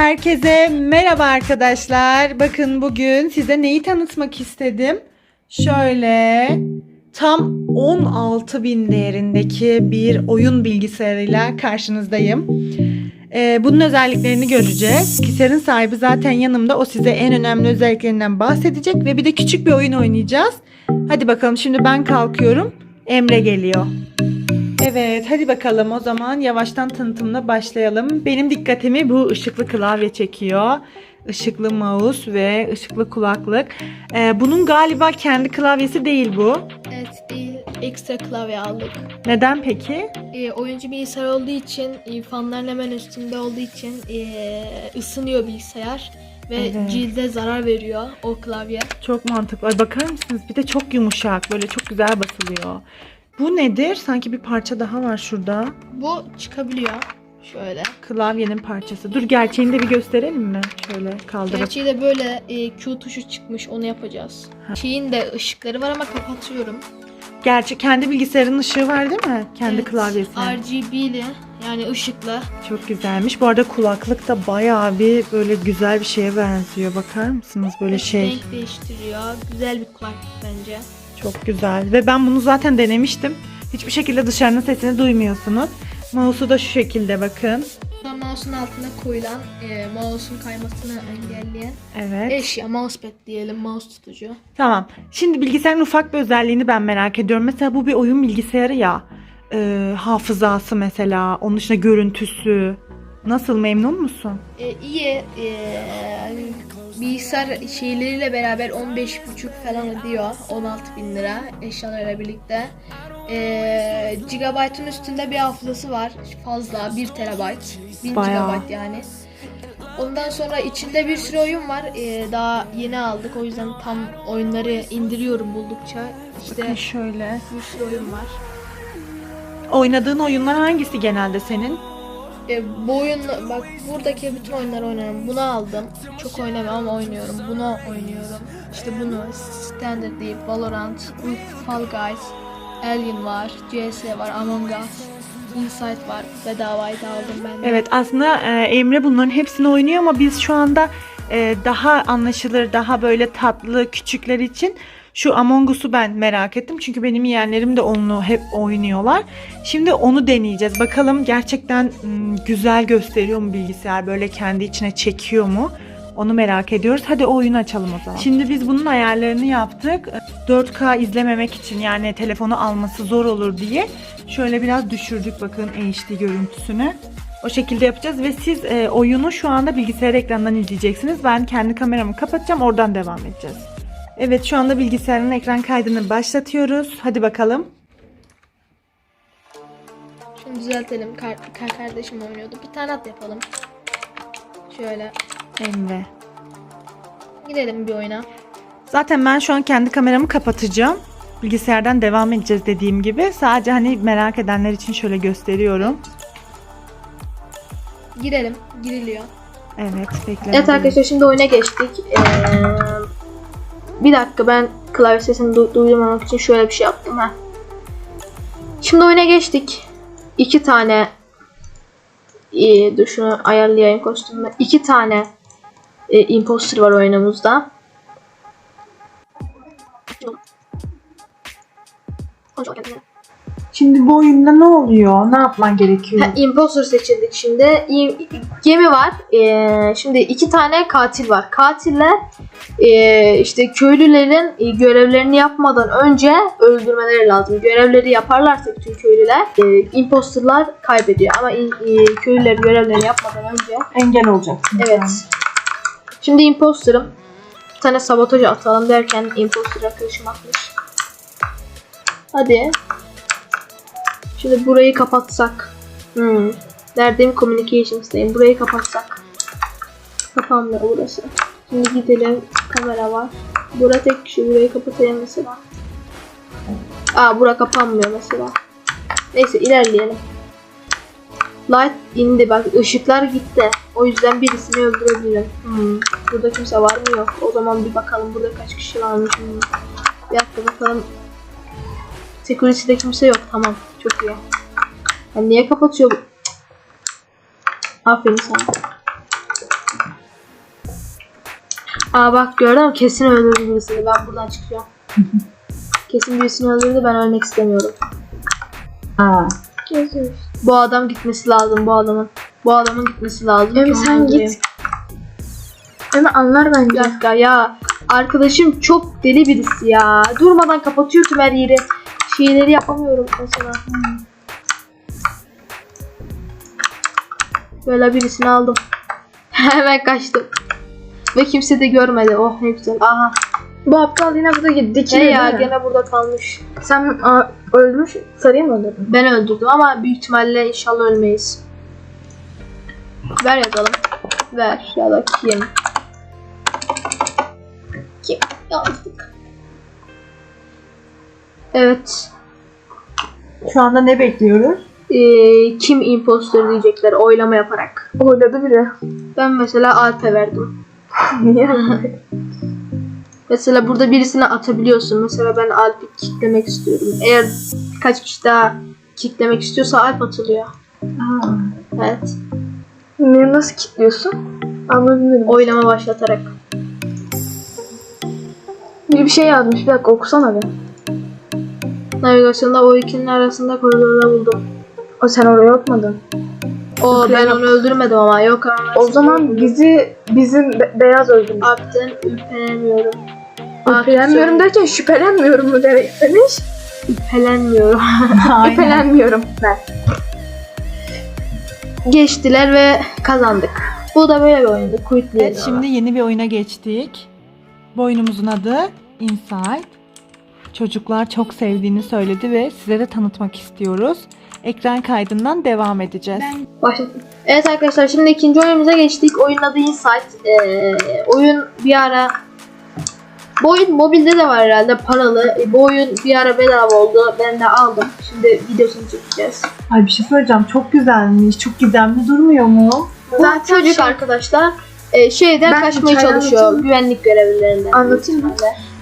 Herkese merhaba arkadaşlar. Bakın bugün size neyi tanıtmak istedim. Şöyle tam 16 bin değerindeki bir oyun bilgisayarıyla karşınızdayım. Ee, bunun özelliklerini göreceğiz. Bilgisayarın sahibi zaten yanımda. O size en önemli özelliklerinden bahsedecek ve bir de küçük bir oyun oynayacağız. Hadi bakalım şimdi ben kalkıyorum. Emre geliyor. Evet hadi bakalım o zaman yavaştan tanıtımına başlayalım. Benim dikkatimi bu ışıklı klavye çekiyor. Işıklı mouse ve ışıklı kulaklık. Ee, bunun galiba kendi klavyesi değil bu. Evet değil. Ekstra klavye aldık. Neden peki? Ee, oyuncu bilgisayar olduğu için, e, fanların hemen üstünde olduğu için e, ısınıyor bilgisayar. Ve Evet. cilde zarar veriyor o klavye. Çok mantıklı. Ay bakar mısınız? Bir de çok yumuşak. Böyle çok güzel basılıyor. Bu nedir? Sanki bir parça daha var şurada. Bu çıkabiliyor. Şöyle. Klavyenin parçası. Dur gerçeğini de bir gösterelim mi? Şöyle kaldırıp. Gerçi de böyle e, Q tuşu çıkmış onu yapacağız. Ha. Şeyin de ışıkları var ama kapatıyorum. Gerçi kendi bilgisayarın ışığı var değil mi? Kendi Evet, klavyesi. RGB'li yani ışıklı. Çok güzelmiş. Bu arada kulaklık da bayağı bir böyle güzel bir şeye benziyor. Bakar mısınız? Böyle şey. Renk değiştiriyor. Güzel bir kulaklık bence. Çok güzel. Ve ben bunu zaten denemiştim. Hiçbir şekilde dışarının sesini duymuyorsunuz. Mouse'u da şu şekilde bakın. Burada mouse'un altına koyulan, e, mouse'un kaymasını engelleyen Evet. eşya, mousepad diyelim, mouse tutucu. Tamam. Şimdi bilgisayarın ufak bir özelliğini ben merak ediyorum. Mesela bu bir oyun bilgisayarı ya. Ee, hafızası mesela. Onun dışında görüntüsü. Nasıl memnun musun? E, iyi, e, bilgisayar şeyleriyle beraber 15,5 falan ediyor, 16 bin lira eşyalarla birlikte. E, gigabyte'ın üstünde bir hafızası var, fazla 1 terabayt, 1000 Bayağı. gigabyte yani. Ondan sonra içinde bir sürü oyun var. E, daha yeni aldık o yüzden tam oyunları indiriyorum buldukça. İşte Bakın şöyle. bir sürü oyun var. Oynadığın oyunlar hangisi genelde senin? E, bu oyun bak buradaki bütün oyunları oynuyorum. Bunu aldım. Çok oynamam ama oynuyorum. Bunu oynuyorum. İşte bunu Standard Deep, Valorant, Fall Guys, Alien var, CS var, Among Us, Inside var. Bedavaydı aldım ben de. Evet aslında e, Emre bunların hepsini oynuyor ama biz şu anda e, daha anlaşılır, daha böyle tatlı küçükler için şu Among Us'u ben merak ettim. Çünkü benim yeğenlerim de onu hep oynuyorlar. Şimdi onu deneyeceğiz. Bakalım gerçekten m, güzel gösteriyor mu bilgisayar? Böyle kendi içine çekiyor mu? Onu merak ediyoruz. Hadi o oyunu açalım o zaman. Şimdi biz bunun ayarlarını yaptık. 4K izlememek için yani telefonu alması zor olur diye şöyle biraz düşürdük bakın HD görüntüsünü. O şekilde yapacağız ve siz e, oyunu şu anda bilgisayar ekranından izleyeceksiniz. Ben kendi kameramı kapatacağım oradan devam edeceğiz. Evet şu anda bilgisayarın ekran kaydını başlatıyoruz. Hadi bakalım. Şimdi düzeltelim. Kar, kar kardeşim oynuyordu. Bir tane at yapalım. Şöyle. Emre. Gidelim bir oyuna. Zaten ben şu an kendi kameramı kapatacağım. Bilgisayardan devam edeceğiz dediğim gibi. Sadece hani merak edenler için şöyle gösteriyorum. Girelim. Giriliyor. Evet bekle. Evet arkadaşlar şimdi oyuna geçtik. Ee, bir dakika ben klavye sesini du- duyurmamak için şöyle bir şey yaptım ha. Şimdi oyuna geçtik. İki tane ee, dur şunu ayarlayayım kostümü. İki tane e, imposter var oyunumuzda. Şimdi bu oyunda ne oluyor? Ne yapman gerekiyor? Ha, imposter seçildik şimdi. İ- Gemi var. Ee, şimdi iki tane katil var. Katiller ee, işte köylülerin e, görevlerini yapmadan önce öldürmeleri lazım. Görevleri yaparlarsa bütün köylüler e, imposterlar kaybediyor. Ama in- e, köylüler görevlerini yapmadan önce Engel olacaksın. Evet. Şimdi imposter'ım. Bir tane sabotaj atalım derken imposter arkadaşım atmış. Hadi. Şimdi burayı kapatsak. Hmm. Neredeyim? Communications'dayım. Burayı kapatsak. Kapanmıyor burası. Şimdi gidelim. Kamera var. Bura tek kişi. Burayı kapatayım mesela. Aa bura kapanmıyor mesela. Neyse ilerleyelim. Light indi bak ışıklar gitti. O yüzden birisini öldürebilirim. Hmm. Burada kimse var mı yok. O zaman bir bakalım burada kaç kişi varmış. Hmm. Bir dakika bakalım. Security'de kimse yok. Tamam. Çok iyi. Ya niye kapatıyor bu? Aferin sana. Aa bak gördün mü? Kesin öldürdü birisini. Ben buradan çıkacağım. Kesin birisini öldürdü. Ben ölmek istemiyorum. Ha. Bu adam gitmesi lazım bu adamın. Bu adamın gitmesi lazım. Sonra sen git. Ama anlar Bir bence. dakika ya. Arkadaşım çok deli birisi ya. Durmadan kapatıyor tüm her yeri. Şeyleri yapamıyorum mesela. Böyle birisini aldım. Hemen kaçtım. Ve kimse de görmedi. Oh ne güzel. Aha. Bu aptal yine burada gitti. Ne ya değil mi? gene burada kalmış. Sen aa, öldürmüş. Sarıyı mı öldürdün? Ben öldürdüm ama büyük ihtimalle inşallah ölmeyiz. Ver yazalım. Ver ya da kim? Kim? Yazdık. Evet. Şu anda ne bekliyoruz? Ee, kim imposter diyecekler oylama yaparak. Oyladı biri. Ben mesela Alp'e verdim. Niye? Mesela burada birisine atabiliyorsun. Mesela ben Alp'i kicklemek istiyorum. Eğer birkaç kişi daha kicklemek istiyorsa Alp atılıyor. Evet. Niye nasıl kilitliyorsun? Anladım. Oylama başlatarak. Biri bir şey yazmış. Bir dakika okusana bir. Navigasyonda o ikinin arasında koridorda buldum. O sen oraya okumadın. O ben onu öldürmedim ama yok ama. O zaman bizi bizim be- beyaz öldürmüş. Alp'ten ürpenemiyorum. Şüphelenmiyorum derken şüphelenmiyorum mu demek demiş. Ürpelenmiyorum. Aynen. Ben. Geçtiler ve kazandık. Bu da böyle bir oyundu. Quit Evet şimdi yeni bir oyuna geçtik. Bu oyunumuzun adı Inside. Çocuklar çok sevdiğini söyledi ve size de tanıtmak istiyoruz. Ekran kaydından devam edeceğiz. Başladım. Evet arkadaşlar şimdi ikinci oyunumuza geçtik. Oyunun adı Insight. Ee, oyun bir ara bu oyun mobilde de var herhalde paralı. E, Bu oyun bir ara bedava oldu. Ben de aldım. Şimdi videosunu çekeceğiz. Ay bir şey söyleyeceğim. Çok güzelmiş. Çok gizemli durmuyor mu? Bu Zaten çocuk şey- arkadaşlar e, şeyden Ben kaçmaya hikaye çalışıyor. anlatayım? Güvenlik görevlilerinden. Anlatayım mı?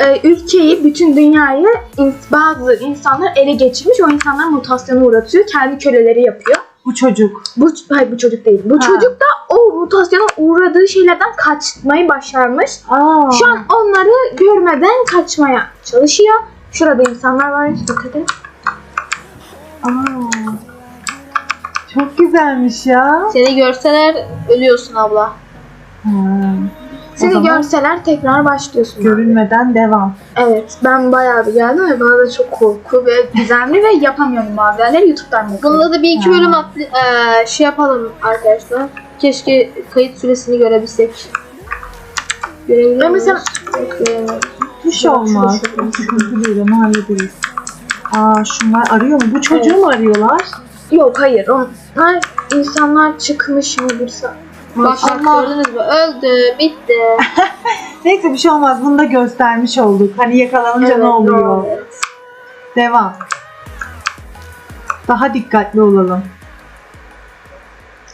Ee, ülkeyi, bütün dünyayı bazı insanlar ele geçirmiş. O insanlar mutasyona uğratıyor. Kendi köleleri yapıyor. Bu çocuk. Bu, hayır bu çocuk değil. Bu Ha. çocuk da o mutasyona uğradığı şeylerden kaçmayı başarmış. Aa. Şu an onları görmeden kaçmaya çalışıyor. Şurada insanlar var. Dikkat et. Aa. Çok güzelmiş ya. Seni görseler ölüyorsun abla. Ha. Seni zaman- görseler tekrar başlıyorsun. Görünmeden devam. Evet. Ben bayağı bir geldim ve bana da çok korku ve gizemli ve yapamıyorum bazı yerleri YouTube'dan yapıyorum. Bunda da bir iki bölüm atlı, eee, şey yapalım arkadaşlar. Keşke kayıt süresini görebilsek. Görebiliyor muyuz? mesela- Evet, göremiyoruz. Hiç şey olmaz. Sıkıntı değil onu hallederiz. Aa şunlar arıyor mu? Bu çocuğu mu arıyorlar? Yok hayır. Onlar insanlar çıkmış mı bursa? Bak bak gördünüz mü? Öldü, bitti. Neyse bir şey olmaz. Bunu da göstermiş olduk. Hani yakalanınca Evet, ne oluyor? doğru. Devam. Daha dikkatli olalım.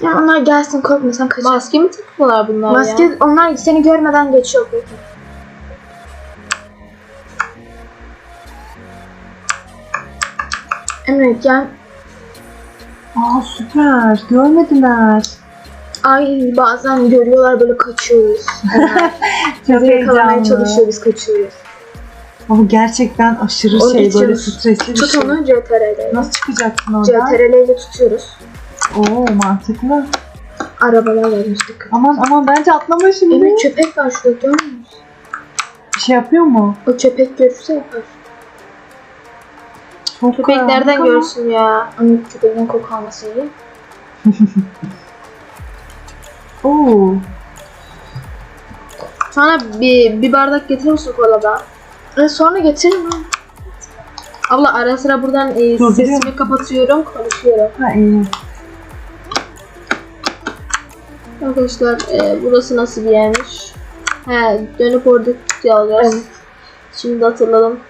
Ya onlar gelsin korkma sen kaç. Maske mi takıyorlar bunlar Maske ya? onlar seni görmeden geçiyor peki. Emre gel. Aa süper. Görmediler. Ay bazen görüyorlar böyle kaçıyoruz. Çok Bizi yakalamaya çalışıyor biz kaçıyoruz. Ama gerçekten aşırı Onu şey böyle geçiyoruz. stresli bir Tut şey. onu CTRL. Nasıl çıkacaksın oradan? CTRL ile tutuyoruz. Oo mantıklı. Arabalar var müzik. Aman aman bence atlama şimdi. Emre köpek var şurada görmüyor musun? Bir şey yapıyor mu? O köpek görürse yapar. Çok Köpek karanlık nereden ama. görsün ya? Onun köpeğin koku alması iyi. Oo. Sana bir, bir bardak getirir misin koladan? E sonra getirin lan. Abla ara sıra buradan e, Dur, sesimi biliyorum. kapatıyorum, konuşuyorum. Ha iyi. Arkadaşlar e, burası nasıl bir yermiş? He dönüp orada kutuyu alacağız. Şimdi hatırladım.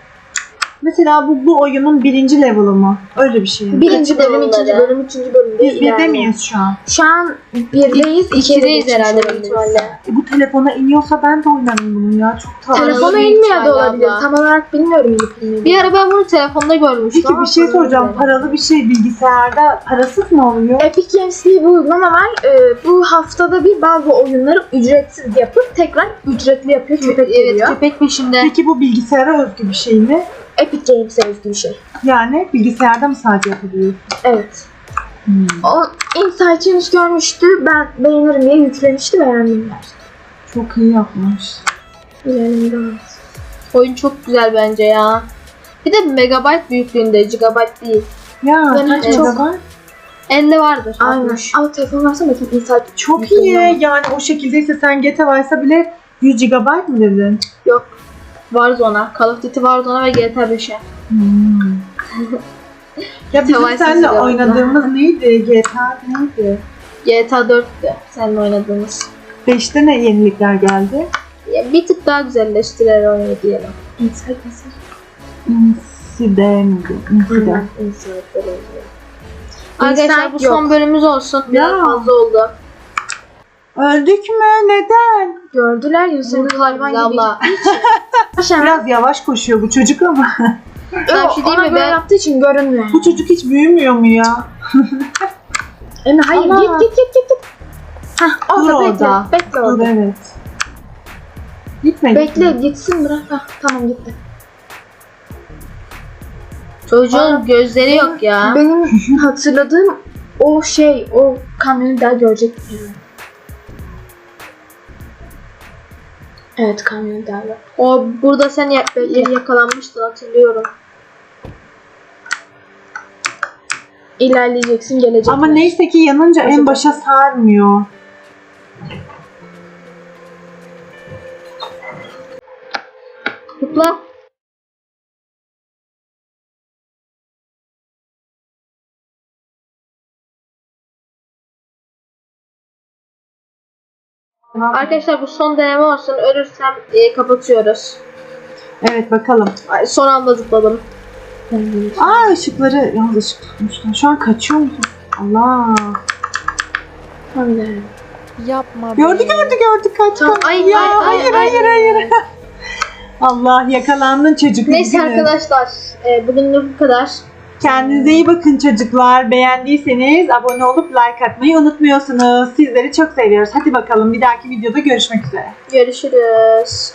Mesela bu bu oyunun birinci level'ı mı? Öyle bir şey mi? Birinci bölüm, ikinci bölüm, üçüncü bölüm. Biz birde miyiz şu an? Şu an birdeyiz, ikiye İkideyiz geçmiş herhalde büyük ihtimalle. E, bu telefona iniyorsa ben de oynarım bunu ya. Çok tatlı. Telefon- Telefona büyük inmiyor da ihtimalle olabilir. abla. Tam olarak bilmiyorum inip inmiyor. Bir ara ben bunu telefonda görmüştüm. Peki ama bir şey sonra soracağım. bilmiyorum. Paralı bir şey bilgisayarda parasız mı oluyor? Epic Games diye bir uygulama var. Ee, bu haftada bir bazı oyunları ücretsiz yapıp tekrar ücretli yapıyor. Köpek Evet geliyor. köpek peşimde. Peki bu bilgisayara özgü bir şey mi? Epic Games'e özgü bir şey. Yani bilgisayarda mı sadece yapabiliyor? Evet. Hmm. O Insight henüz görmüştü. Ben beğenirim diye yüklemişti beğendim ben. Çok iyi yapmış. Beğendim Oyun çok güzel bence ya. Bir de megabayt büyüklüğünde, gigabayt değil. Ya Ben kaç çok- megabayt? Elde vardır. Aynen. 60. Ama telefon varsa bakayım Insight Çok iyi. Yani o şekildeyse sen GTA Vice'a bile 100 GB mı dedin? Warzone, Call of Duty Warzone ve GTA 5'e. Hmm. ya bizim Vice'ı seninle izliyorum. oynadığımız neydi? GTA neydi? GTA 4'tü seninle oynadığımız. 5'te ne yenilikler geldi? Ya bir tık daha güzelleştiler oyunu diyelim. Incident. Insight böyle oluyor. Arkadaşlar bu son bölümümüz olsun. Biraz Ya. fazla oldu. Öldük mü? Neden? Gördüler ya seni hayvan bizi gibi. Biraz yavaş koşuyor bu çocuk ama. Ben bir şey diyeyim Ona mi? göre Ben- yaptığı için görünmüyor. bu çocuk hiç büyümüyor mu ya? Emre hayır Ama- git git git git. git. Hah Dur orada bekle. orada. Bekle Dur orada. evet. Gitme Bekle gitme. gitsin bırak. Hah, tamam gitti. Çocuğun Aa, gözleri yok ya. Benim hatırladığım o şey, o kamyonu daha görecek. yani. Evet kamyonu daha var. O burada sen ya- yeri yakalanmıştın hatırlıyorum. İlerleyeceksin gelecek. Ama neyse ki yanınca en başa sarmıyor. Kutla. Arkadaşlar bu son deneme olsun. Ölürsem e, kapatıyoruz. Evet bakalım. Ay, son anda zıpladım. Aa ışıkları yalnız ışık tutmuşlar. Şu an kaçıyor musun? Allah. Hayır. Yapma Gördü gördü gördü kaç Tamam, ay, ya, ay, ay, hayır, ay. hayır hayır Allah yakalandın çocuk. Neyse üzgünüm. arkadaşlar. E, bugünlük bu kadar. Kendinize iyi bakın çocuklar. Beğendiyseniz abone olup like atmayı unutmuyorsunuz. Sizleri çok seviyoruz. Hadi bakalım bir dahaki videoda görüşmek üzere. Görüşürüz.